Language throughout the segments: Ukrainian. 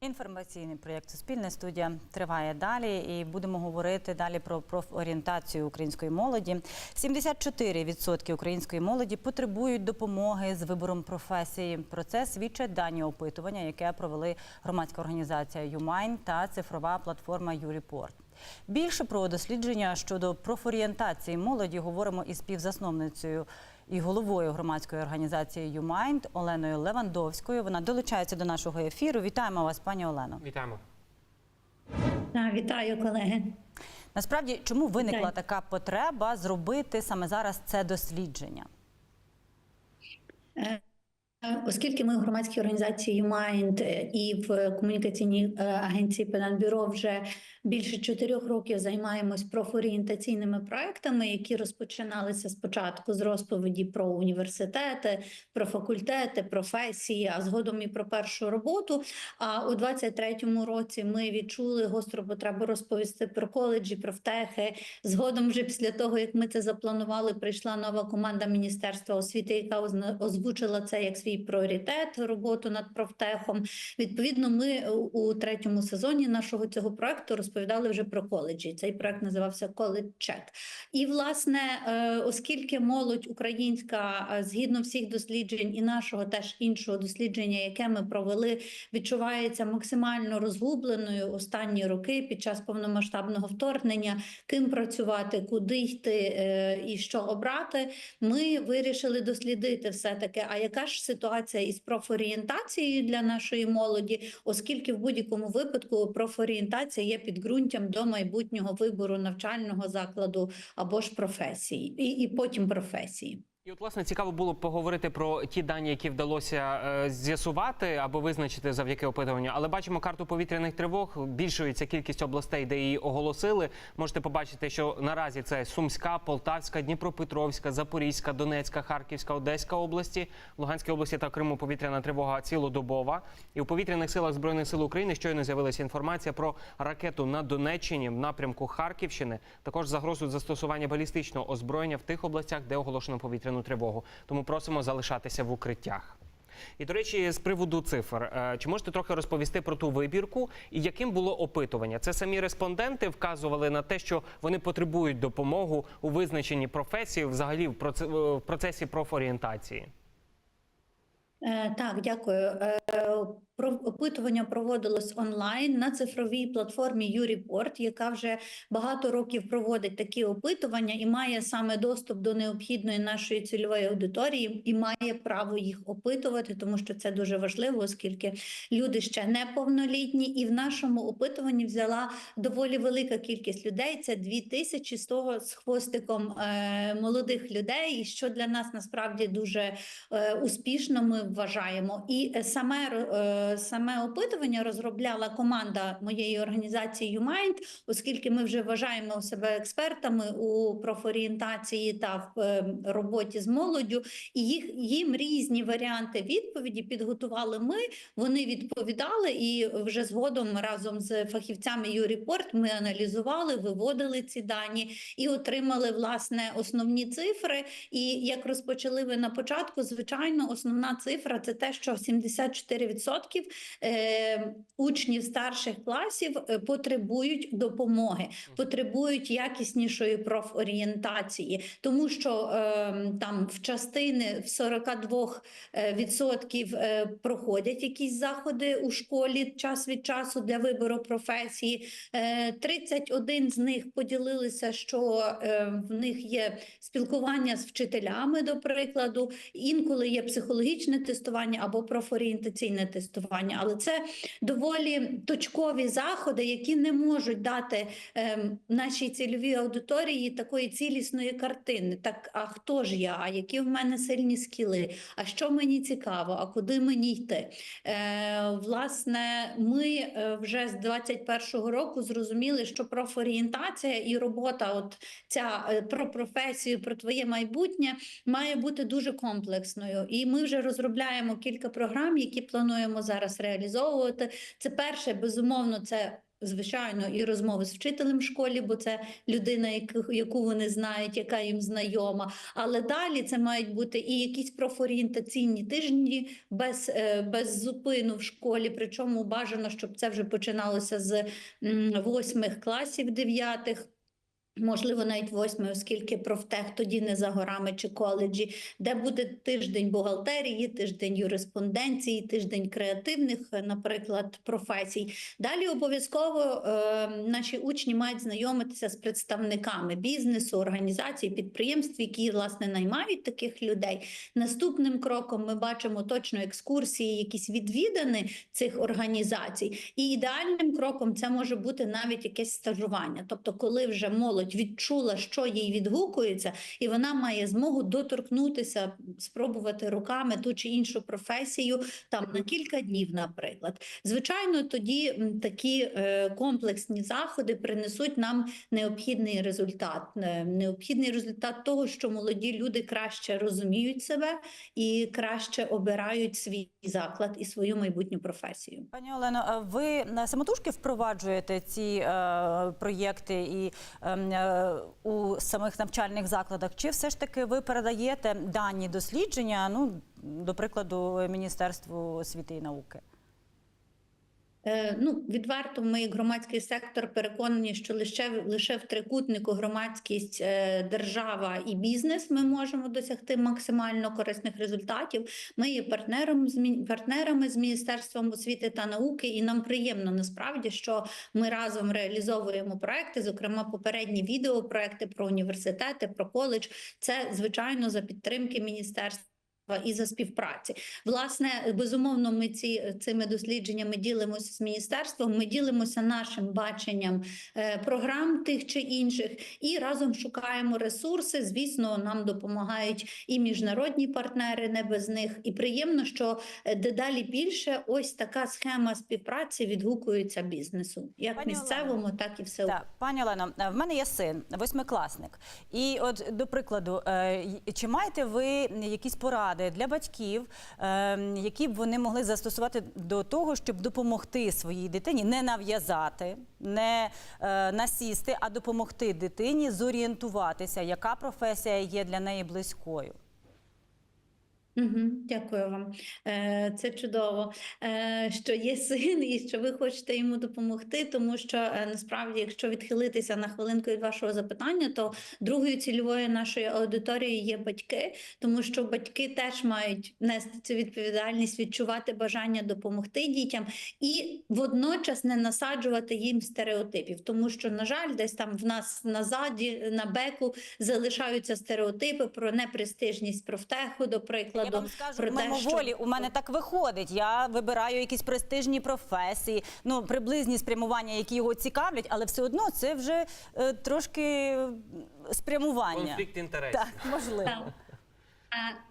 Інформаційний проєкт Суспільне студія триває далі, і будемо говорити далі про профорієнтацію української молоді. 74% української молоді потребують допомоги з вибором професії. Про це свідчать дані опитування, яке провели громадська організація «Юмайн» та цифрова платформа «Юріпорт». Більше про дослідження щодо профорієнтації молоді говоримо із співзасновницею і головою громадської організації «Юмайнд» Оленою Левандовською. Вона долучається до нашого ефіру. Вітаємо вас, пані Олено. Вітаємо. Да, Вітаю, колеги. Насправді, чому виникла Вітаю. така потреба зробити саме зараз це дослідження? Е, Оскільки ми в громадській організації «Юмайнд» і в комунікаційній е, агенції «Пенанбюро» вже більше чотирьох років займаємось профорієнтаційними проектами, які розпочиналися спочатку з розповіді про університети, про факультети, професії, а згодом і про першу роботу. А у 23-му році ми відчули гостру потребу розповісти про коледжі, про втехи. Згодом, вже після того як ми це запланували, прийшла нова команда Міністерства освіти, яка озвучила це як свій пріоритет роботу над профтехом. Відповідно, ми у- у третьому сезоні нашого цього проекту розповідали вже про коледжі. Цей проект називався Коледж Чек. І власне, е, оскільки молодь українська е, згідно всіх досліджень і нашого теж іншого дослідження, яке ми провели, відчувається максимально розгубленою останні роки під час повномасштабного вторгнення, ким працювати, куди йти е, і що обрати. Ми вирішили дослідити все таки, а яка ж ситуація із профорієнтацією для нашої молоді, оскільки в будь-якому випадку профорієнтація є підґрунтям до майбутнього вибору навчального закладу або ж професії, і, і потім професії. І от, власне, цікаво було б поговорити про ті дані, які вдалося е, з'ясувати або визначити завдяки опитуванню. Але бачимо карту повітряних тривог. Збільшується кількість областей, де її оголосили. Можете побачити, що наразі це Сумська, Полтавська, Дніпропетровська, Запорізька, Донецька, Харківська, Одеська області, В Луганській області та Криму повітряна тривога цілодобова. І у повітряних силах збройних сил України щойно з'явилася інформація про ракету на Донеччині в напрямку Харківщини. Також загрозу застосування балістичного озброєння в тих областях, де оголошено повітряну тривогу. Тому просимо залишатися в укриттях. І до речі, з приводу цифр, е, чи можете трохи розповісти про ту вибірку і яким було опитування? Це самі респонденти вказували на те, що вони потребують допомогу у визначенні професії, взагалі в процесі профорієнтації. Е, Так, дякую. Опитування проводилось онлайн на цифровій платформі «Юріпорт», яка вже багато років проводить такі опитування і має саме доступ до необхідної нашої цільової аудиторії і має право їх опитувати, тому що це дуже важливо, оскільки люди ще неповнолітні, і в нашому опитуванні взяла доволі велика кількість людей. Це 2100 з хвостиком е, молодих людей, і що для нас насправді дуже е, успішно ми вважаємо. І саме е, саме опитування розробляла команда моєї організації «Юмайнд», оскільки ми вже вважаємо себе експертами у профорієнтації та в е, роботі з молоддю, і їх їм різні варіанти відповіді підготували ми. Вони відповідали, і вже згодом разом з фахівцями «Юріпорт» ми аналізували, виводили ці дані і отримали власне основні цифри. І як розпочали ви на початку, звичайно, основна цифра це те, що 74% е, учнів старших класів е, потребують допомоги, потребують якіснішої профорієнтації, тому що е, там в частини в 42 е, відсотків е, проходять якісь заходи у школі час від часу для вибору професії. Е, 31 з них поділилися, що е, в них є спілкування з вчителями, до прикладу. Інколи є психологічне тестування або профорієнтаційне тестування, але це доволі точкові заходи, які не можуть дати е, нашій цільовій аудиторії такої цілісної картини. Так, а хто ж я? А які в мене сильні скіли? А що мені цікаво? А куди мені йти? Е, власне, ми е, вже з 21-го року зрозуміли, що профорієнтація і робота, от ця е, про професію, про твоє майбутнє, має бути дуже комплексною. І ми вже розробляємо кілька програм, які плануємо зараз реалізовувати. Це перше, безумовно, це Звичайно, і розмови з вчителем в школі, бо це людина, яку, вони знають, яка їм знайома. Але далі це мають бути і якісь профорієнтаційні тижні без, е, без зупину в школі. Причому бажано, щоб це вже починалося з восьмих класів, дев'ятих. Можливо, навіть восьми, оскільки профтех тоді не за горами чи коледжі, де буде тиждень бухгалтерії, тиждень юриспонденції, тиждень креативних, е, наприклад, професій. Далі обов'язково е, наші учні мають знайомитися з представниками бізнесу, організацій, підприємств, які власне наймають таких людей. Наступним кроком ми бачимо точно екскурсії, якісь відвідини цих організацій. І ідеальним кроком це може бути навіть якесь стажування. Тобто, коли вже молодь відчула, що їй відгукується, і вона має змогу доторкнутися, спробувати руками ту чи іншу професію там на кілька днів, наприклад. Звичайно, тоді такі е, комплексні заходи принесуть нам необхідний результат. Е, Необхідний результат того, що молоді люди краще розуміють себе і краще обирають свій заклад і свою майбутню професію. Пані Олено, ви самотужки впроваджуєте ці е, проєкти і е, у самих навчальних закладах? Чи все ж таки ви передаєте дані дослідження? Ну, до прикладу, Міністерству освіти і науки? Е, Ну, відверто, ми, як громадський сектор, переконані, що лише, лише в трикутнику громадськість, е, держава і бізнес ми можемо досягти максимально корисних результатів. Ми є партнером з партнерами з Міністерством освіти та науки, і нам приємно насправді, що ми разом реалізовуємо проекти, зокрема попередні відеопроекти про університети, про коледж. Це звичайно за підтримки міністерства. І за співпраці, власне, безумовно, ми ці цими дослідженнями ділимося з міністерством. Ми ділимося нашим баченням е, програм тих чи інших, і разом шукаємо ресурси. Звісно, нам допомагають і міжнародні партнери, не без них. І приємно, що е, дедалі більше ось така схема співпраці відгукується бізнесу, як Пані місцевому, Олено, так і все. Так, пані Олено, е, в мене є син, восьмикласник. І от до прикладу, чи маєте ви якісь поради для батьків, е, які б вони могли застосувати до того, щоб допомогти своїй дитині, не нав'язати, не е, насісти, а допомогти дитині зорієнтуватися, яка професія є для неї близькою? Угу, дякую вам. Е, Це чудово, е, що є син і що ви хочете йому допомогти, тому що е, насправді, якщо відхилитися на хвилинку від вашого запитання, то другою цільовою нашої аудиторії є батьки, тому що батьки теж мають нести цю відповідальність, відчувати бажання допомогти дітям і водночас не насаджувати їм стереотипів, тому що, на жаль, десь там в нас назаді на беку залишаються стереотипи про непрестижність профтеху, до прикладу. Я вам скажу, про те, мимоволі, що- у мене так виходить. Я вибираю якісь престижні професії, ну приблизні спрямування, які його цікавлять, але все одно це вже е, трошки спрямування. Конфлікт інтересів. Так, можливо.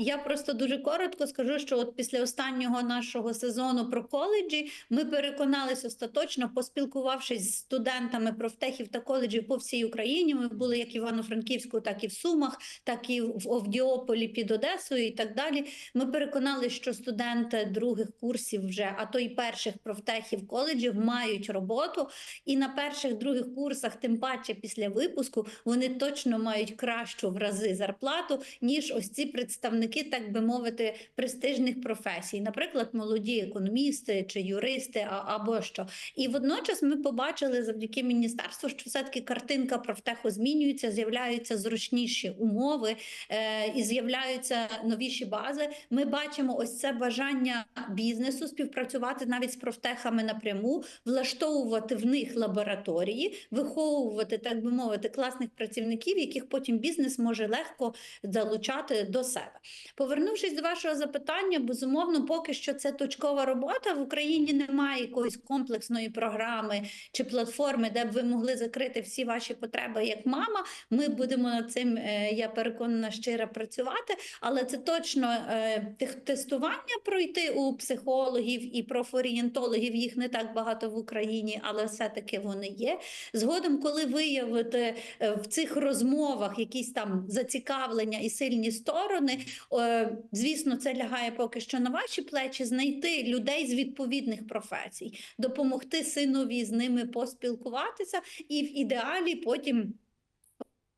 Я просто дуже коротко скажу, що от після останнього нашого сезону про коледжі ми переконалися остаточно, поспілкувавшись з студентами профтехів та коледжів по всій Україні. Ми були як Івано-Франківську, так і в Сумах, так і в Овдіополі під Одесою, і так далі. Ми переконалися, що студенти других курсів вже, а то й перших профтехів коледжів мають роботу, і на перших других курсах, тим паче після випуску, вони точно мають кращу в рази зарплату, ніж ось ці представники, так би мовити, престижних професій, наприклад, молоді економісти чи юристи або що. І водночас ми побачили завдяки міністерству, що все-таки картинка профтеху змінюється, з'являються зручніші умови е, і з'являються новіші бази. Ми бачимо ось це бажання бізнесу співпрацювати навіть з профтехами напряму, влаштовувати в них лабораторії, виховувати, так би мовити, класних працівників, яких потім бізнес може легко залучати до себе. Повернувшись до вашого запитання, безумовно, поки що це точкова робота. В Україні немає якоїсь комплексної програми чи платформи, де б ви могли закрити всі ваші потреби як мама. Ми будемо над цим, е, я переконана, щиро працювати, але це точно е, тестування пройти у психологів і профорієнтологів. Їх не так багато в Україні, але все-таки вони є. Згодом, коли виявити е, в цих розмовах якісь там зацікавлення і сильні сторони. Сторони. Е, Звісно, це лягає поки що на ваші плечі. Знайти людей з відповідних професій, допомогти синові з ними поспілкуватися, і в ідеалі потім.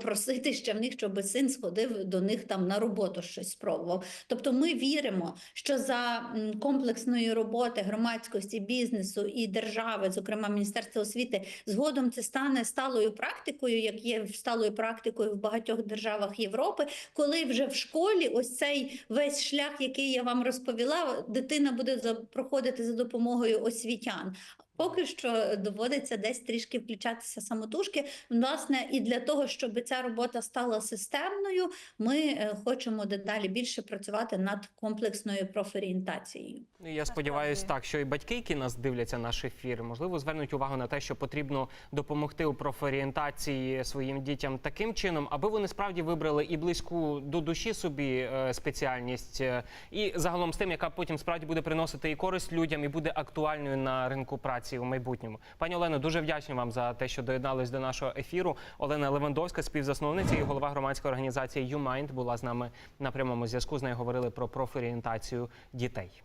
Просити ще в них, щоб син сходив до них там на роботу щось спробував. Тобто ми віримо, що за комплексної роботи громадськості, бізнесу і держави, зокрема Міністерства освіти, згодом це стане сталою практикою, як є сталою практикою в багатьох державах Європи, коли вже в школі ось цей весь шлях, який я вам розповіла, дитина буде проходити за допомогою освітян. Поки що доводиться десь трішки включатися самотужки. Власне, і для того, щоб ця робота стала системною, ми е, хочемо дедалі більше працювати над комплексною профорієнтацією. Ну, Я сподіваюся, так, що і батьки, які нас дивляться наш ефір, можливо, звернуть увагу на те, що потрібно допомогти у профорієнтації своїм дітям таким чином, аби вони справді вибрали і близьку до душі собі е, спеціальність, е, і загалом з тим, яка потім справді буде приносити і користь людям, і буде актуальною на ринку праці у майбутньому. Пані Олено, дуже вдячні вам за те, що доєднались до нашого ефіру. Олена Левандовська, співзасновниця і голова громадської організації YouMind, була з нами на прямому зв'язку. З нею говорили про профорієнтацію дітей.